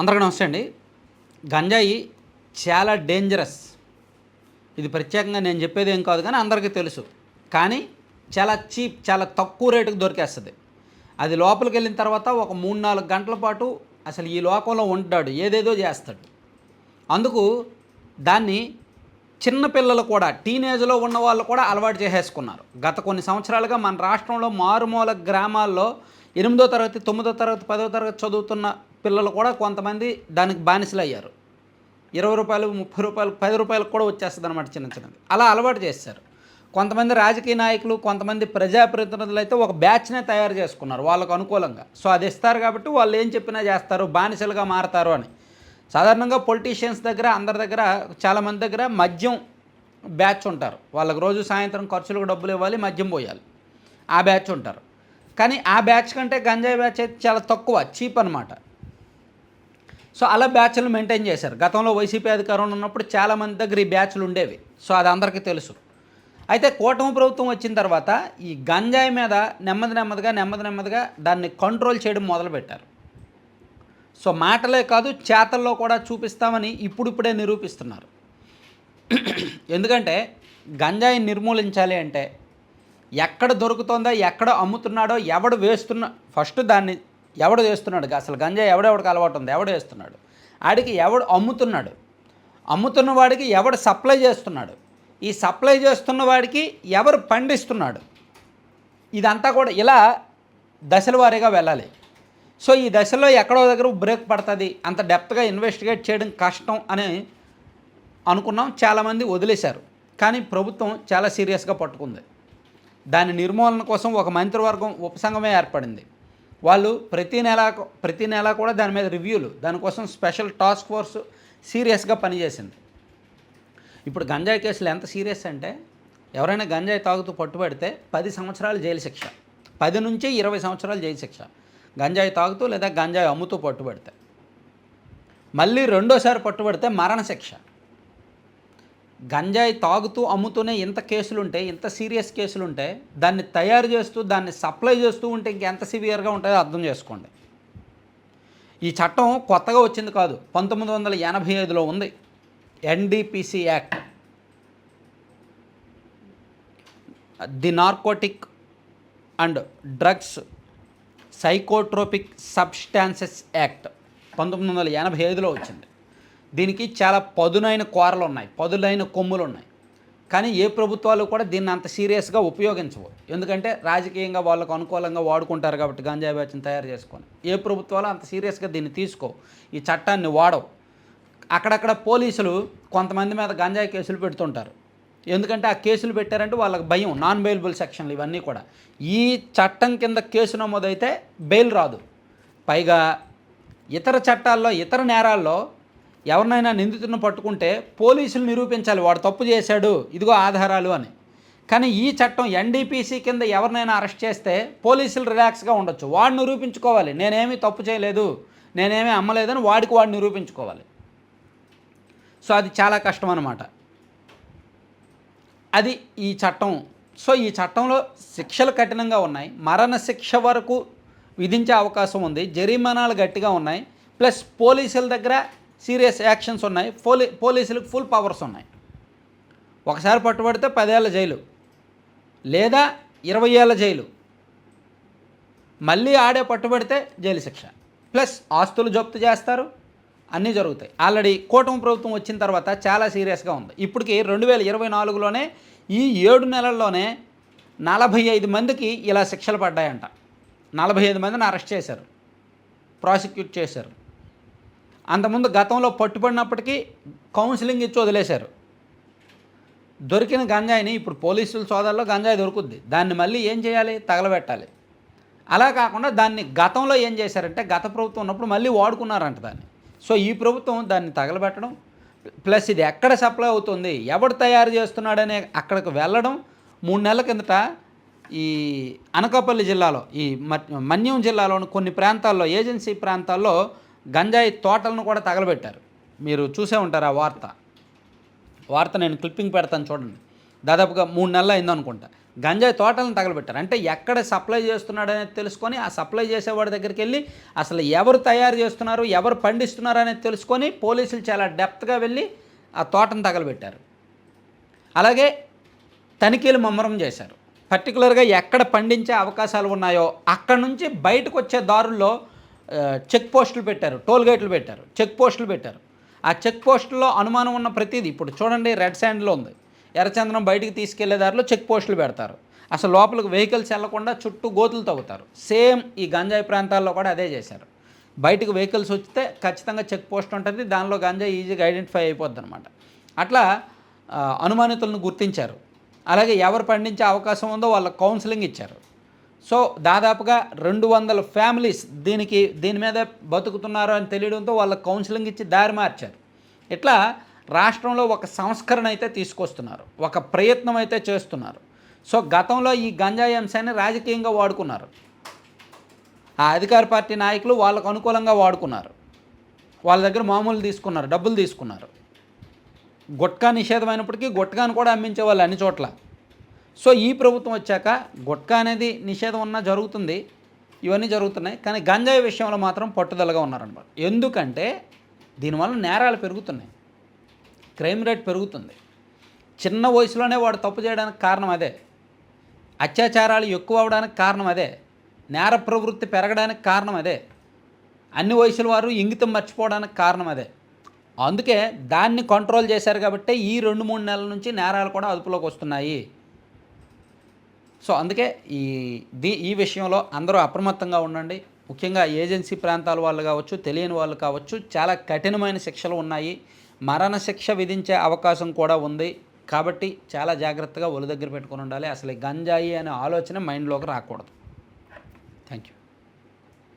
అందరికీ నమస్తే అండి. గంజాయి చాలా డేంజరస్ ఇది ప్రత్యేకంగా నేను చెప్పేది ఏం కాదు కానీ అందరికీ తెలుసు. కానీ చాలా చీప్ చాలా తక్కువ రేటుకి దొరికేస్తుంది. అది లోపలికి వెళ్ళిన తర్వాత ఒక మూడు నాలుగు గంటల పాటు అసలు ఈ లోకంలో ఉంటాడు ఏదేదో చేస్తాడు. అందుకు దాన్ని చిన్నపిల్లలు కూడా టీనేజ్లో ఉన్న వాళ్ళు కూడా అలవాటు చేసేసుకున్నారు. గత కొన్ని సంవత్సరాలుగా మన రాష్ట్రంలో మారుమూల గ్రామాల్లో ఎనిమిదో తరగతి తొమ్మిదో తరగతి పదో తరగతి చదువుతున్న పిల్లలు కూడా కొంతమంది దానికి బానిసలు అయ్యారు. ఇరవై రూపాయలు ముప్పై రూపాయలు పది రూపాయలకు కూడా వచ్చేస్తుంది అనమాట చిన్న చిన్నది. అలా అలవాటు చేస్తారు కొంతమంది రాజకీయ నాయకులు కొంతమంది ప్రజాప్రతినిధులు అయితే ఒక బ్యాచ్నే తయారు చేసుకున్నారు వాళ్ళకు అనుకూలంగా. సో అది ఇస్తారు కాబట్టి వాళ్ళు ఏం చెప్పినా చేస్తారు బానిసలుగా మారతారు అని. సాధారణంగా పొలిటీషియన్స్ దగ్గర అందరి దగ్గర చాలామంది దగ్గర మద్యం బ్యాచ్ ఉంటారు. వాళ్ళకి రోజు సాయంత్రం ఖర్చులకు డబ్బులు ఇవ్వాలి మద్యం పోయాలి. ఆ బ్యాచ్ ఉంటారు. కానీ ఆ బ్యాచ్ కంటే గంజాయి బ్యాచ్ అయితే చాలా తక్కువ చీప్ అనమాట సో అలా బ్యాచ్లు మెయింటైన్ చేశారు. గతంలో వైసీపీ అధికారంలో ఉన్నప్పుడు చాలామంది దగ్గర ఈ బ్యాచ్లు ఉండేవి. సో అది అందరికీ తెలుసు. అయితే కూటమి ప్రభుత్వం వచ్చిన తర్వాత ఈ గంజాయి మీద నెమ్మది నెమ్మదిగా నెమ్మది నెమ్మదిగా దాన్ని కంట్రోల్ చేయడం మొదలుపెట్టారు. సో మాటలే కాదు చేతల్లో కూడా చూపిస్తామని ఇప్పుడిప్పుడే నిరూపిస్తున్నారు. ఎందుకంటే గంజాయి నిర్మూలించాలి అంటే ఎక్కడ దొరుకుతుందో ఎక్కడ అమ్ముతున్నాడో ఎవడు వేస్తున్న ఫస్ట్ దాన్ని ఎవడు వేస్తున్నాడు అసలు గంజా ఎవడెవడికి అలవాటు ఉంది? ఎవడు వేస్తున్నాడు ఆడికి ఎవడు అమ్ముతున్నాడు? అమ్ముతున్న వాడికి ఎవడు సప్లై చేస్తున్నాడు? ఈ సప్లై చేస్తున్న వాడికి ఎవరు పండిస్తున్నాడు? ఇదంతా కూడా ఇలా దశల వారీగా వెళ్ళాలి. సో ఈ దశలో ఎక్కడో దగ్గర బ్రేక్ పడుతుంది. అంత డెప్త్గా ఇన్వెస్టిగేట్ చేయడం కష్టం అని అనుకున్నాం. చాలామంది వదిలేశారు. కానీ ప్రభుత్వం చాలా సీరియస్గా పట్టుకుంది. దాని నిర్మూలన కోసం ఒక మంత్రివర్గం ఉపసంఘమే ఏర్పడింది. వాళ్ళు ప్రతి నెల ప్రతి నెల కూడా దాని మీద రివ్యూలు దానికోసం స్పెషల్ టాస్క్ ఫోర్స్ సీరియస్గా పనిచేసింది. ఇప్పుడు గంజాయి కేసులు ఎంత సీరియస్ అంటే ఎవరైనా గంజాయి తాగుతూ పట్టుబడితే పది సంవత్సరాలు జైలు శిక్ష. పది నుంచి ఇరవై సంవత్సరాలు జైలు శిక్ష. గంజాయి తాగుతూ లేదా గంజాయి అమ్ముతూ పట్టుబడితే మళ్ళీ రెండోసారి పట్టుబడితే మరణ శిక్ష. గంజాయి తాగుతూ అమ్ముతూనే ఇంత కేసులు ఉంటే ఇంత సీరియస్ కేసులు ఉంటాయి దాన్ని తయారు చేస్తూ దాన్ని సప్లై చేస్తూ ఉంటే ఇంకెంత సివియర్గా ఉంటుందో అర్థం చేసుకోండి. ఈ చట్టం కొత్తగా వచ్చింది కాదు పంతొమ్మిది వందల ఎనభై ఐదులో ఉంది. NDPC act. The narcotic and drugs psychotropic substances act పంతొమ్మిది వందల ఎనభై ఐదులో వచ్చింది. దీనికి చాలా పదునైన కూరలు ఉన్నాయి పదులైన కొమ్ములు ఉన్నాయి కానీ ఏ ప్రభుత్వాలు కూడా దీన్ని అంత సీరియస్గా ఉపయోగించవు. ఎందుకంటే రాజకీయంగా వాళ్ళకు అనుకూలంగా వాడుకుంటారు కాబట్టి గంజాయి బ్యాచ్ని తయారు చేసుకొని. ఏ ప్రభుత్వాలు అంత సీరియస్గా దీన్ని తీసుకో ఈ చట్టాన్ని వాడవు. అక్కడక్కడ పోలీసులు కొంతమంది మీద గంజాయి కేసులు పెడుతుంటారు. ఎందుకంటే ఆ కేసులు పెట్టారంటే వాళ్ళకి భయం నాన్ బెయిలబుల్ సెక్షన్లు ఇవన్నీ కూడా. ఈ చట్టం కింద కేసు నమోదైతే బెయిల్ రాదు. పైగా ఇతర చట్టాల్లో ఇతర నేరాల్లో ఎవరినైనా నిందితులను పట్టుకుంటే పోలీసులు నిరూపించాలి వాడు తప్పు చేశాడు ఇదిగో ఆధారాలు అని. కానీ ఈ చట్టం ఎన్డీపీసీ కింద ఎవరినైనా అరెస్ట్ చేస్తే పోలీసులు రిలాక్స్గా ఉండొచ్చు. వాడు నిరూపించుకోవాలి నేనేమీ తప్పు చేయలేదు నేనేమీ అమ్మలేదని వాడికి వాడు నిరూపించుకోవాలి. సో అది చాలా కష్టం అన్నమాట. అది ఈ చట్టం. సో ఈ చట్టంలో శిక్షలు కఠినంగా ఉన్నాయి. మరణ శిక్ష వరకు విధించే అవకాశం ఉంది. జరిమానాలు గట్టిగా ఉన్నాయి. ప్లస్ పోలీసుల దగ్గర సీరియస్ యాక్షన్స్ ఉన్నాయి. పోలీ పోలీసులకు ఫుల్ పవర్స్ ఉన్నాయి. ఒకసారి పట్టుబడితే పదేళ్ళ జైలు. లేదా ఇరవై ఏళ్ళ జైలు. మళ్ళీ ఆడే పట్టుబడితే జైలు శిక్ష. ప్లస్ ఆస్తులు జప్తు చేస్తారు. అన్నీ జరుగుతాయి. ఆల్రెడీ కూటమి ప్రభుత్వం వచ్చిన తర్వాత చాలా సీరియస్గా ఉంది. ఇప్పటికి రెండు వేల ఇరవై నాలుగులోనే ఈ ఏడు నెలల్లోనే నలభై ఐదు మందికి ఇలా శిక్షలు పడ్డాయంట. నలభై ఐదు మందిని అరెస్ట్ చేశారు. ప్రాసిక్యూట్ చేశారు. అంతకుముందు గతంలో పట్టుబడినప్పటికీ కౌన్సిలింగ్ ఇచ్చి వదిలేశారు. దొరికిన గంజాయిని ఇప్పుడు పోలీసుల సోదాల్లో గంజాయి దొరుకుద్ది. దాన్ని మళ్ళీ ఏం చేయాలి? తగలబెట్టాలి. అలా కాకుండా దాన్ని గతంలో ఏం చేశారంటే గత ప్రభుత్వం ఉన్నప్పుడు మళ్ళీ వాడుకున్నారంట దాన్ని. సో ఈ ప్రభుత్వం దాన్ని తగలబెట్టడం ప్లస్ ఇది ఎక్కడ సప్లై అవుతుంది ఎవడు తయారు చేస్తున్నాడనే అక్కడికి వెళ్ళడం మూడు నెలల కిందట ఈ అనకాపల్లి జిల్లాలో ఈ మన్యం జిల్లాలోని కొన్ని ప్రాంతాల్లో ఏజెన్సీ ప్రాంతాల్లో గంజాయి తోటలను కూడా తగలబెట్టారు. మీరు చూసే ఉంటారు ఆ వార్త? వార్త నేను క్లిప్పింగ్ పెడతాను చూడండి. దాదాపుగా మూడు నెలలు అయింది అనుకుంటా. గంజాయి తోటలను తగలబెట్టారు. అంటే ఎక్కడ సప్లై చేస్తున్నాడు అనేది తెలుసుకొని ఆ సప్లై చేసేవాడి దగ్గరికి వెళ్ళి అసలు ఎవరు తయారు చేస్తున్నారు ఎవరు పండిస్తున్నారు అనేది తెలుసుకొని పోలీసులు చాలా డెప్త్గా వెళ్ళి ఆ తోటను తగలబెట్టారు. అలాగే తనిఖీలు ముమ్మరం చేశారు. పర్టికులర్గా ఎక్కడ పండించే అవకాశాలు ఉన్నాయో అక్కడ నుంచి బయటకు వచ్చే దారుల్లో చెక్ పోస్టులు పెట్టారు టోల్ గేట్లు పెట్టారు చెక్ పోస్టులు పెట్టారు. ఆ చెక్ పోస్టుల్లో అనుమానం ఉన్న ప్రతిదీ ఇప్పుడు చూడండి రెడ్ శాండ్లో ఉంది. ఎర్రచందనం బయటికి తీసుకెళ్ళే దారిలో చెక్ పోస్టులు పెడతారు. అసలు లోపలికి వెహికల్స్ వెళ్ళకుండా చుట్టూ గోతులు తవ్వుతారు. సేమ్ ఈ గంజాయి ప్రాంతాల్లో కూడా అదే చేశారు. బయటకు వెహికల్స్ వస్తే ఖచ్చితంగా చెక్ పోస్ట్ ఉంటుంది దానిలో గంజాయి ఈజీగా ఐడెంటిఫై అయిపోద్ది అనమాట అట్లా అనుమానితులను గుర్తించారు. అలాగే ఎవరు పండించే అవకాశం ఉందో వాళ్ళ కౌన్సిలింగ్ ఇచ్చారు. సో దాదాపుగా రెండు వందల ఫ్యామిలీస్ దీనికి దీని మీద బతుకుతున్నారు అని తెలియడంతో వాళ్ళ కౌన్సిలింగ్ ఇచ్చి దారి మార్చారు. ఇట్లా రాష్ట్రంలో ఒక సంస్కరణ అయితే తీసుకొస్తున్నారు. ఒక ప్రయత్నం అయితే చేస్తున్నారు. సో గతంలో ఈ గంజాయి అంశాన్ని రాజకీయంగా వాడుకున్నారు. ఆ అధికార పార్టీ నాయకులు వాళ్ళకు అనుకూలంగా వాడుకున్నారు. వాళ్ళ దగ్గర మామూలు తీసుకున్నారు డబ్బులు తీసుకున్నారు. గుట్కా నిషేధమైనప్పటికీ గుట్కాను కూడా అమ్మించేవాళ్ళు అన్ని చోట్ల. సో ఈ ప్రభుత్వం వచ్చాక గుట్కా అనేది నిషేధం ఉన్నా జరుగుతుంది. ఇవన్నీ జరుగుతున్నాయి. కానీ గంజాయి విషయంలో మాత్రం పట్టుదలగా ఉన్నారనమాట. ఎందుకంటే దీనివల్ల నేరాలు పెరుగుతున్నాయి. క్రైమ్ రేట్ పెరుగుతుంది. చిన్న వయసులోనే వాడు తప్పు చేయడానికి కారణం అదే. అత్యాచారాలు ఎక్కువ అవడానికి కారణం అదే. నేర ప్రవృత్తి పెరగడానికి కారణం అదే. అన్ని వయసుల వారు ఇంగితం మర్చిపోవడానికి కారణం అదే. అందుకే దాన్ని కంట్రోల్ చేశారు కాబట్టి ఈ రెండు మూడు నెలల నుంచి నేరాలు కూడా అదుపులోకి వస్తున్నాయి. సో అందుకే ఈ దీ ఈ విషయంలో అందరూ అప్రమత్తంగా ఉండండి. ముఖ్యంగా ఏజెన్సీ ప్రాంతాల వాళ్ళు కావచ్చు తెలియని వాళ్ళు కావచ్చు చాలా కఠినమైన శిక్షలు ఉన్నాయి. మరణ శిక్ష విధించే అవకాశం కూడా ఉంది. కాబట్టి చాలా జాగ్రత్తగా ఒళ్ళు దగ్గర పెట్టుకొని ఉండాలి. అసలు గంజాయి అనే ఆలోచన మైండ్లోకి రాకూడదు. Thank you